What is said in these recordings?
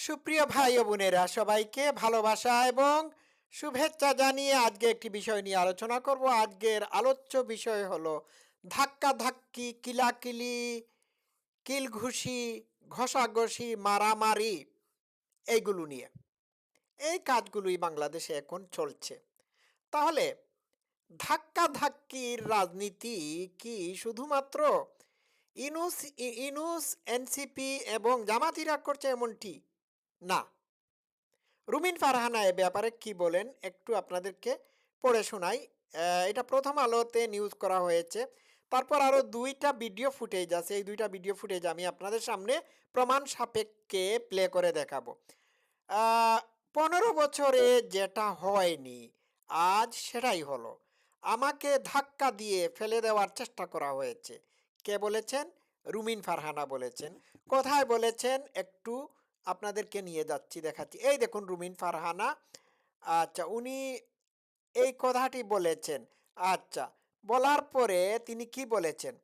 সুপ্রিয় ভাই ও বোনেরা, সবাইকে ভালোবাসা এবং শুভেচ্ছা জানিয়ে আজকে একটি বিষয় নিয়ে আলোচনা করব। আজকের আলোচ্য বিষয় হলো ধাক্কা ধাক্কি কিলাকিলি, কিলঘুষি, ঘষাঘষি, মারামারি এইগুলো নিয়ে। এই কাজগুলোই বাংলাদেশে এখন চলছে। তাহলে ধাক্কা ধাক্কির রাজনীতি কি শুধুমাত্র ইনুস ইনুস, এনসিপি এবং জামাতিরা করছে এমনটি না। রুমিন ফারহানা এ ব্যাপারে কি বলেন? একটু আপনাদেরকে পড়ে শোনাই। এটা প্রথম আলোতে নিউজ করা হয়েছে। তারপর আরও দুইটা ভিডিও ফুটেজ আছে। এই দুইটা ভিডিও ফুটেজ আমি আপনাদের সামনে প্রমাণ সাপেক্ষে প্লে করে দেখাবো। পনেরো বছরে যেটা হয়নি আজ সেটাই হলো। আমাকে ধাক্কা দিয়ে ফেলে দেওয়ার চেষ্টা করা হয়েছে। কে বলেছেন? রুমিন ফারহানা বলেছেন। কোথায় বলেছেন একটু আপনাদেরকে নিয়ে যাচ্ছি, দেখাচ্ছি। এই দেখুন রুমিন ফারহানা। আচ্ছা উনি এই কথাটি বলেছেন। আচ্ছা বলার পরে তিনি কি বলেছেন?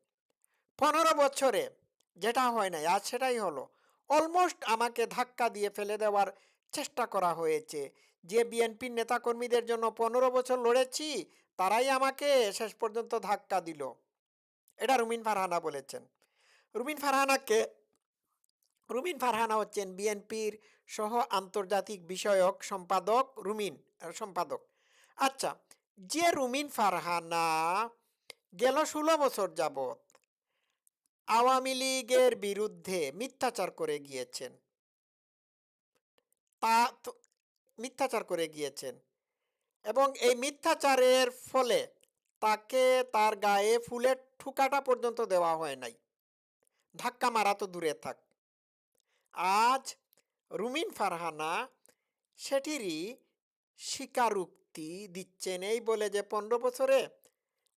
পনেরো বছরে যেটা হয় নাই, আজ সেটাই হলো। অলমোস্ট আমাকে ধাক্কা দিয়ে ফেলে দেওয়ার চেষ্টা করা হয়েছে। যে বিএনপির নেতাকর্মীদের জন্য পনেরো বছর লড়েছি, তারাই আমাকে শেষ পর্যন্ত ধাক্কা দিল। এটা রুমিন ফারহানা বলেছেন। রুমিন ফারহানাকে রুমিন ফারহানা হচ্ছেন বিএনপির সহ আন্তর্জাতিক বিষয়ক সম্পাদক, রুমিন সম্পাদক। আচ্ছা যে রুমিন ফারহানা গেল ষোলো বছর যাবত আওয়ামী লীগের বিরুদ্ধে মিথ্যাচার করে গিয়েছেন। তো- মিথ্যাচার করে গিয়েছেন এবং এই মিথ্যাচারের ফলে তাকে তার গায়ে ফুলের ঠুকাটা পর্যন্ত দেওয়া হয় নাই। ধাক্কা মারা তো দূরে থাক। আজ রুমিন ফারহানা সেটিরই স্বীকারোক্তি দিচ্ছেন এই বলে যে পনেরো বছরে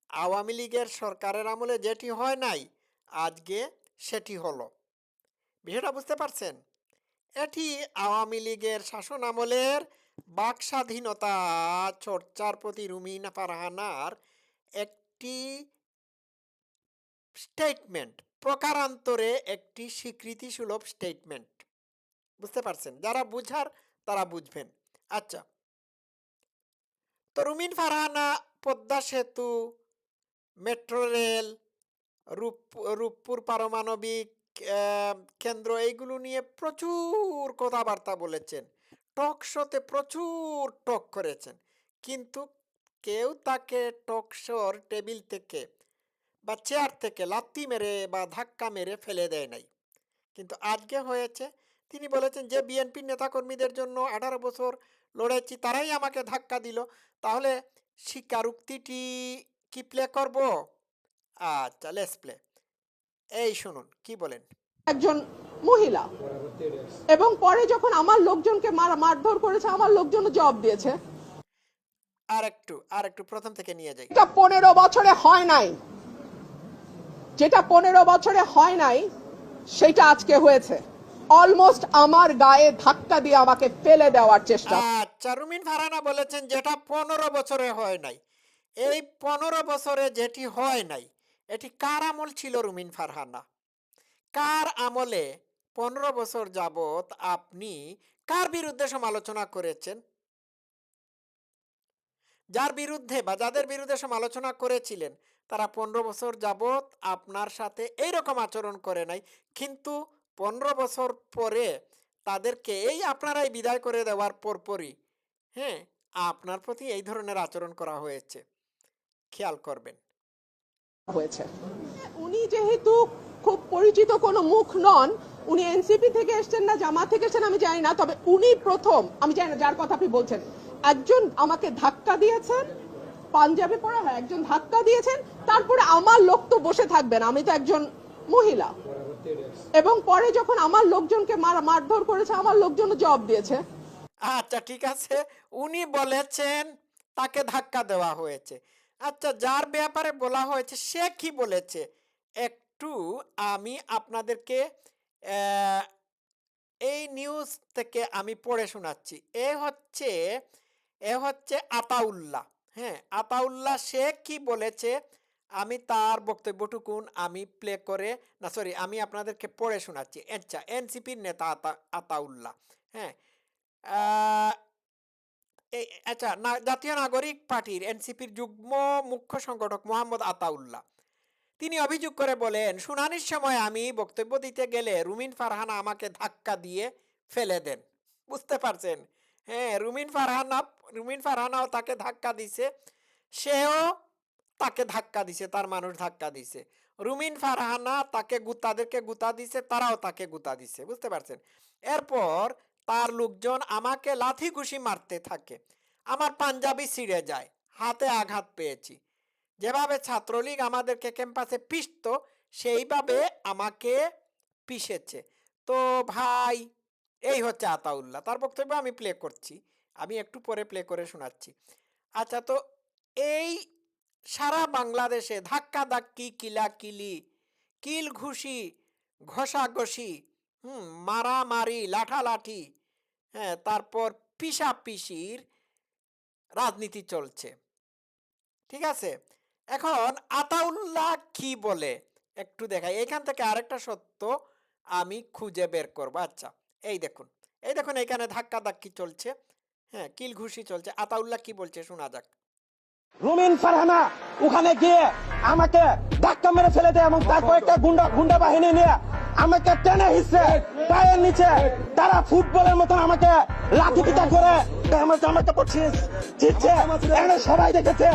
আওয়ামী লীগের সরকারের আমলে যেটি হয় নাই, আজকে সেটি হলো। বিষয়টা বুঝতে পারছেন? এটি আওয়ামী লীগের শাসন আমলের বাক স্বাধীনতা চর্চার প্রতি রুমিন ফারহানার একটি স্টেটমেন্ট প্রকারান্তরে একটি স্বীকৃতিসুলভ স্টেটমেন্ট বুঝতে পারছেন? যারা বুঝার, তারা বুঝবেন। আচ্ছা। তো রুমিন ফারহানা, পদ্মা সেতু, মেট্রো রেল, রূপ, রূপপুর পারমাণবিক কেন্দ্র, এইগুলো নিয়ে প্রচুর কথাবার্তা বলেছেন। টক শোতে প্রচুর টক করেছেন। কিন্তু কেউ তাকে টক শোর টেবিল থেকে বা চেয়ার থেকে লাত্তি মেরে বা ধাক্কা মেরে ফেলে দেয় নাই। কিন্তু আজকে হয়েছে তিনি বলেছেন যে বিএনপির নেতাকর্মীদের জন্য আঠারো বছর লড়েছি তারাই আমাকে ধাক্কা দিল। তাহলে স্বীকারোক্তিটি কি প্লে করব? আচ্ছা লেস প্লে এই শুনুন কি বলেন? একজন মহিলা এবং পরে যখন আমার লোকজনকে মার মারধর করেছে আমার লোকজন জবাব দিয়েছে। আর একটু আর একটু প্রথম থেকে নিয়ে যাই। এটা পনেরো বছরে হয় নাই। যেটা পনেরো বছরে হয় নাই, সেটা আজকে হয়েছে। অলমোস্ট আমার গায়ে ধাক্কা দিয়ে আমাকে ফেলে দেওয়ার চেষ্টা। আচ্ছা রুমিন ফারানা বলেছেন যেটা পনেরো বছরে হয় নাই। এই পনেরো বছরে যেটি হয় নাই, এটি কার আমল ছিল রুমিন ফারহানা? কার আমলে পনেরো বছর যাবত আপনি কার বিরুদ্ধে সমালোচনা করেছেন? যার বিরুদ্ধে বা যাদের বিরুদ্ধে সমালোচনা করেছিলেন তারা পনেরো বছর যাবত আপনার সাথে এইরকম আচরণ করে নাই। কিন্তু পনেরো বছর পরে তাদেরকে এই আপনারাই বিদায় করে দেওয়ার পরপরই হ্যাঁ আপনার প্রতি এই ধরনের আচরণ করা হয়েছে। খেয়াল করবেন। হয়েছে। উনি যেহেতু খুব পরিচিত কোনো মুখ নন, উনি এনসিপি থেকে এসেছেন না জামা থেকে এসেছেন, আমি জানি না, তবে উনি প্রথম, আমি জানি না যার কথা আপনি বলছেন, একজন আমাকে ধাক্কা দিয়েছেন পাঞ্জাবি পরা হয়, একজন ধাক্কা দিয়েছেন, তারপরে আমার লোক তো বসে থাকবেন, আমি তো একজন মহিলা। এবং পরে যখন আমার লোকজনকে মার, মারধর করেছে, আমার লোকজন জবাব দিয়েছে। আচ্ছা ঠিক আছে। উনি বলেছেন, তাকে ধাক্কা দেওয়া হয়েছে। আচ্ছা যার ব্যাপারে বলা হয়েছে, সে কি বলেছে? একটু আমি আপনাদেরকে এই নিউজ থেকে আমি পড়ে শোনাচ্ছি। এ হচ্ছে এ হচ্ছে আতাউল্লাহ। হ্যাঁ আতাউল্লাহ সে কি বলেছে? আমি তার বক্তব্যটুকুন আমি প্লে করে, না সরি আমি আপনাদেরকে পড়ে শোনাচ্ছি। আচ্ছা এনসিপির নেতা আতা, আতাউল্লাহ হ্যাঁ আচ্ছা না, জাতীয় নাগরিক পার্টির এনসিপির যুগ্ম মুখ্য সংগঠক মোহাম্মদ আতাউল্লাহ। তিনি অভিযোগ করে বলেন, শুনানির সময় আমি বক্তব্য দিতে গেলে রুমিন ফারহানা আমাকে ধাক্কা দিয়ে ফেলে দেন। বুঝতে পারছেন? হ্যাঁ রুমিন ফারহানা, রুমিন ফারহানাও তাকে ধাক্কা দিছে। সেও তাকে ধাক্কা দিছে, তার মানুষ ধাক্কা দিছে। রুমিন ফারহানা তাকে তাদেরকে গুতা দিছে, তারাও তাকে গুতা দিছে, বুঝতে পারছেন? এরপর তার লোকজন আমাকে লাথি ঘুষি মারতে থাকে। আমার পাঞ্জাবি ছিঁড়ে যায়, হাতে আঘাত পেয়েছি। যেভাবে ছাত্রলীগ আমাদেরকে ক্যাম্পাসে পিষত, সেইভাবে আমাকে পিষেছে। তো ভাই এই হচ্ছে আতাউল্লাহ। তার বক্তব্য আমি প্লে করছি। আমি একটু পরে প্লে করে শোনাচ্ছি। আচ্ছা তো এই সারা বাংলাদেশে ধাক্কা ধাক্কি কিলাকিলি কিল ঘুষি ঘষাঘষি, হুম, মারামারি, লাঠালাঠি হ্যাঁ তারপর পিসাপিসির রাজনীতি চলছে। ঠিক আছে? এখন আতাউল্লাহ কি বলে? একটু দেখাই। এখান থেকে আরেকটা সত্য আমি খুঁজে বের করব। আচ্ছা এই দেখুন এই দেখুন এখানে ধাক্কা ধাক্কি চলছে। হ্যাঁ কিল ঘুষি চলছে। আতাউল্লাহ কি বলছে শোনা যাক। রুমিন ফারহানা ওখানে গিয়ে আমাকে ধাক্কা মেরে ফেলে দেয় এবং তার একটা গুন্ডা গুন্ডা বাহিনী নিয়ে আমাকে টেনে হিসছে পায়ের নিচে তারা ফুটবলের মতো আমাকে লাঠি পিটা করে আমার জামা কাপড় ছিঁড়ছে। এখানে সবাই দেখেছে।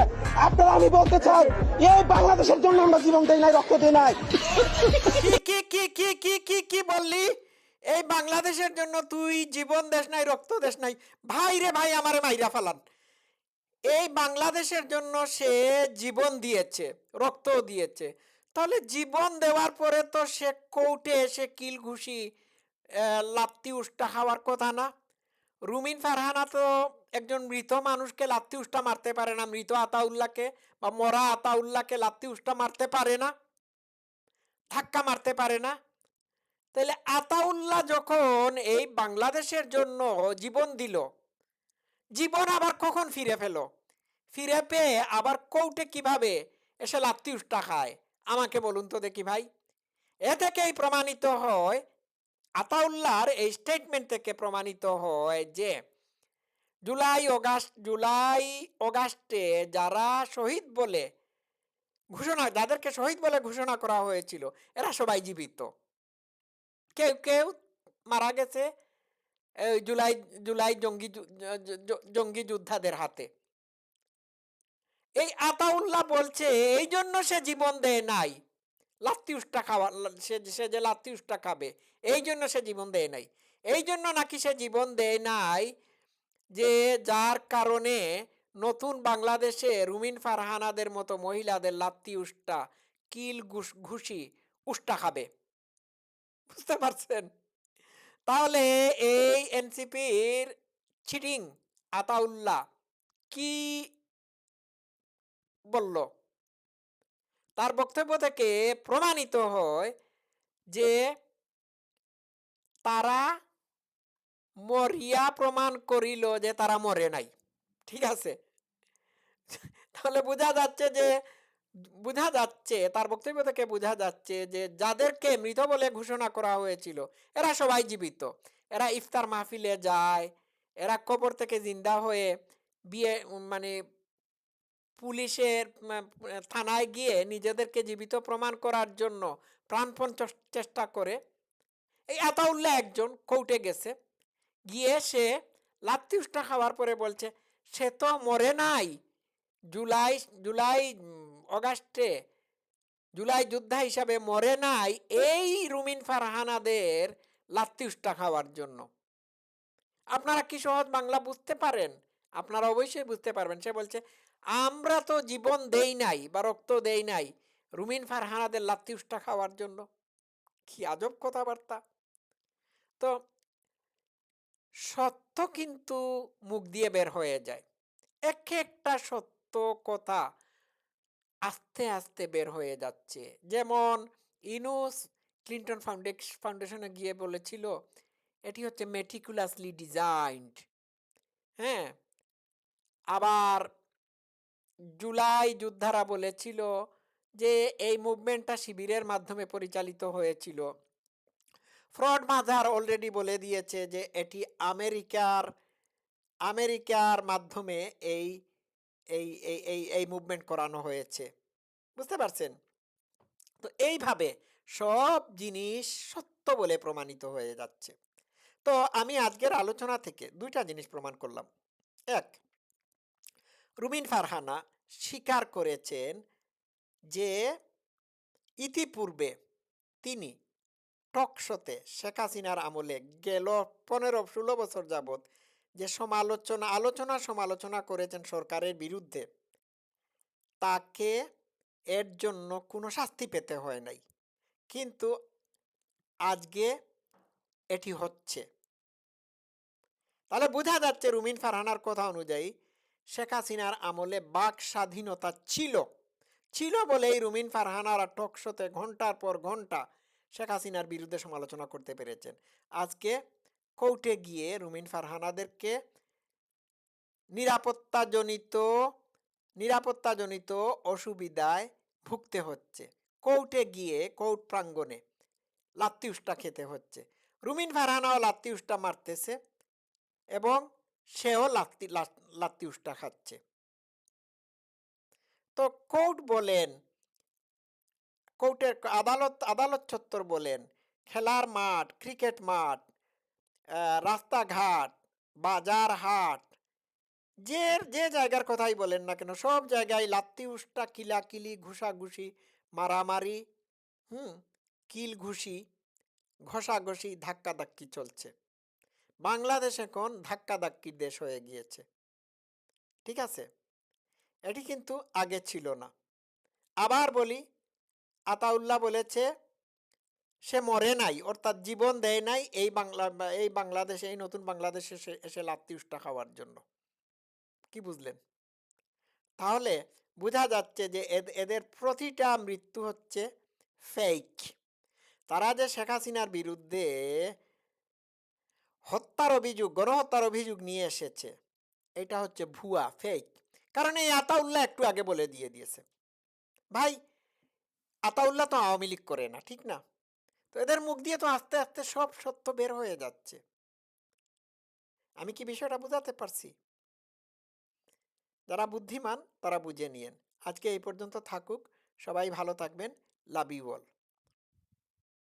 আপনারা আমি বলতে চাই এই বাংলাদেশের জন্য আমরা জীবন দেই নাই রক্ত দেই নাই। কি কি কি কি কি কি বললি? এই বাংলাদেশের জন্য তুই জীবন দেশ নাই, রক্ত দেশ নাই, ভাই রে ভাই আমারে মাইরা ফালান। এই বাংলাদেশের জন্য সে জীবন দিয়েছে, রক্ত দিয়েছে। তাহলে জীবন দেওয়ার পরে তো সে কোর্টে এসে কিল ঘুষি লাত্তি উষ্টা খাওয়ার কথা না। রুমিন ফারহানা তো একজন মৃত মানুষকে লাত্তি উষ্টা মারতে পারে না, মৃত আতাউল্লাহকে বা মরা আতাউল্লাহকে লাত্তি উষ্টা মারতে পারে না, ধাক্কা মারতে পারে না। তাহলে আতাউল্লাহ যখন এই বাংলাদেশের জন্য জীবন দিল, জীবন আবার কখন ফিরে পেল? ফিরে পেয়ে আবার কৌটে কীভাবে এসে লাত্তি উষ্টা খায়? আমাকে বলুন তো দেখি ভাই। এ থেকেই প্রমাণিত হয়, আতাউল্লাহর এই স্টেটমেন্ট থেকে প্রমাণিত হয় যে, জুলাই অগাস্ট, জুলাই অগাস্টে যারা শহীদ বলে ঘোষণা, যাদেরকে শহীদ বলে ঘোষণা করা হয়েছিল, এরা সবাই জীবিত। কেউ কেউ মারা গেছে জুলাই জুলাই জঙ্গি জঙ্গি যোদ্ধাদের হাতে এই আতাউল্লাহ বলছে এই জন্য সে জীবন দেয় নাই লাত্তি উষ্টা খাওয়া সে সে যে লাত্তি উষ্টা খাবে এই জন্য সে জীবন দেয় নাই এই জন্য নাকি সে জীবন দেয় নাই যে যার কারণে নতুন বাংলাদেশে রুমিন ফারহানাদের মতো মহিলাদের লাত্তি উষ্টা কিল ঘুষি উষ্টা খাবে বুঝতে পারছেন? তাহলে এই এনসিপির চিটিং আতাউল্লাহ কি বলল? তার বক্তব্য থেকে প্রমাণিত হয় যে তারা মরিয়া প্রমাণ করিল যে তারা মরে নাই। ঠিক আছে? তাহলে বোঝা যাচ্ছে যে বোঝা যাচ্ছে, তার বক্তব্য থেকে বোঝা যাচ্ছে যে যাদেরকে মৃত বলে ঘোষণা করা হয়েছিল, এরা সবাই জীবিত। এরা ইফতার মাহফিলে যায়, এরা কবর থেকে জিন্দা হয়ে বিয়ে মানে পুলিশের থানায় গিয়ে নিজেদেরকে জীবিত প্রমাণ করার জন্য প্রাণপণ চেষ্টা করে। এই আতাউল্লাহ একজন কোর্টে গেছে, গিয়ে সে লাত্তি উষ্টা খাওয়ার পরে বলছে, সে তো মরে নাই। জুলাই জুলাই অগাস্টে জুলাই যোদ্ধা হিসাবে মরে নাই এই রুমিন ফারহানাদের লাত্তি উষ্টা খাওয়ার জন্য। আপনারা কি সহজ বাংলা বুঝতে পারেন? আপনারা অবশ্যই বুঝতে পারবেন। সে বলছে, আমরা তো জীবন দেই নাই বা রক্ত দেই নাই রুমিন ফারহানাদের লাত্তি উষ্টা খাওয়ার জন্য। কি আজব কথাবার্তা। তো সত্য কিন্তু মুখ দিয়ে বের হয়ে যায়। এক একটা সত্য কথা আস্তে আস্তে বের হয়ে যাচ্ছে। যেমন ইনুস ক্লিন্টন ফাউন্ডেশ ফাউন্ডেশনে গিয়ে বলেছিল, এটি হচ্ছে মেটিকুলাসলি ডিজাইনড হ্যাঁ? আবার জুলাই যোদ্ধারা বলেছিল যে, এই মুভমেন্টটা শিবিরের মাধ্যমে পরিচালিত হয়েছিল। ফ্রড মাজার অলরেডি বলে দিয়েছে যে, এটি আমেরিকার আমেরিকার মাধ্যমে এই এই এই এই এই মুভমেন্ট করানো হয়েছে। বুঝতে পারছেন? তো এইভাবে সব জিনিস সত্য বলে প্রমাণিত হয়ে যাচ্ছে। তো আমি আজকের আলোচনা থেকে দুইটা জিনিস প্রমাণ করলাম। এক, রুমিন ফারহানা স্বীকার করেছেন যে ইতিপূর্বে তিনি টকশোতে শেখ হাসিনার আমলে গেল পনেরো, ষোলো বছর যাবৎ যে সমালোচনা, আলোচনা, সমালোচনা করেছেন সরকারের বিরুদ্ধে, তাকে এর জন্য কোনো শাস্তি পেতে হয় নাই। কিন্তু আজকে এটি হচ্ছে। তাহলে বোঝা যাচ্ছে রুমিন ফারহানার কথা অনুযায়ী শেখ হাসিনার আমলে বাক স্বাধীনতা ছিল। ছিল বলেই রুমিন ফারহানারা টকশোতে ঘণ্টার পর ঘণ্টা শেখ হাসিনার বিরুদ্ধে সমালোচনা করতে পেরেছেন। আজকে কোর্টে গিয়ে রুমিন ফারহানাদেরকে নিরাপত্তাজনিত নিরাপত্তাজনিত অসুবিধায় ভুগতে হচ্ছে। কোর্টে গিয়ে কোর্ট প্রাঙ্গণে লাত্তিউসটা খেতে হচ্ছে। রুমিন ফারহানাও লাত্তিউসটা মারতেছে এবং সেও লাত্তি লাত্তিউসটা খাচ্ছে। তো কোর্ট বলেন, কোর্টের আদালত আদালত চত্বর বলেন, খেলার মাঠ, ক্রিকেট মাঠ রাস্তাঘাট বাজার হাট যে যে জায়গার কথাই বলেন না কেন সব জায়গায় লাত্তি উষ্টা কিলাকিলি ঘুষাঘুষি মারামারি হুম কিল ঘুষি ঘষাঘষি ধাক্কাধাক্কি চলছে। বাংলাদেশ এখন ধাক্কাধাক্কির দেশ হয়ে গিয়েছে। ঠিক আছে? এটি কিন্তু আগে ছিল না। আবার বলি আতাউল্লাহ বলেছে সে মরে নাই, অর্থাৎ জীবন দেয় নাই এই বাংলা, এই বাংলাদেশে, এই নতুন বাংলাদেশে এসে লাত্তি উষ্টা খাওয়ার জন্য। কি বুঝলেন? তাহলে বোঝা যাচ্ছে যে এদ- এদের প্রতিটা মৃত্যু হচ্ছে ফেক তারা যে শেখ হাসিনার বিরুদ্ধে হত্যার অভিযোগ, গণহত্যার অভিযোগ নিয়ে এসেছে, এটা হচ্ছে ভুয়া ফেক কারণ এই আতাউল্লাহ একটু আগে বলে দিয়ে দিয়েছে। ভাই, আতাউল্লাহ তো আওয়ামী লীগ করে না, ঠিক না? তো এদের মুখ দিয়ে তো আস্তে আস্তে সব সত্য বের হয়ে যাচ্ছে। আমি কি বিষয়টা বোঝাতে পারছি? যারা বুদ্ধিমান, তারা বুঝে নিয়েন। আজকে এই পর্যন্ত থাকুক। সবাই ভালো থাকবেন। Love you all.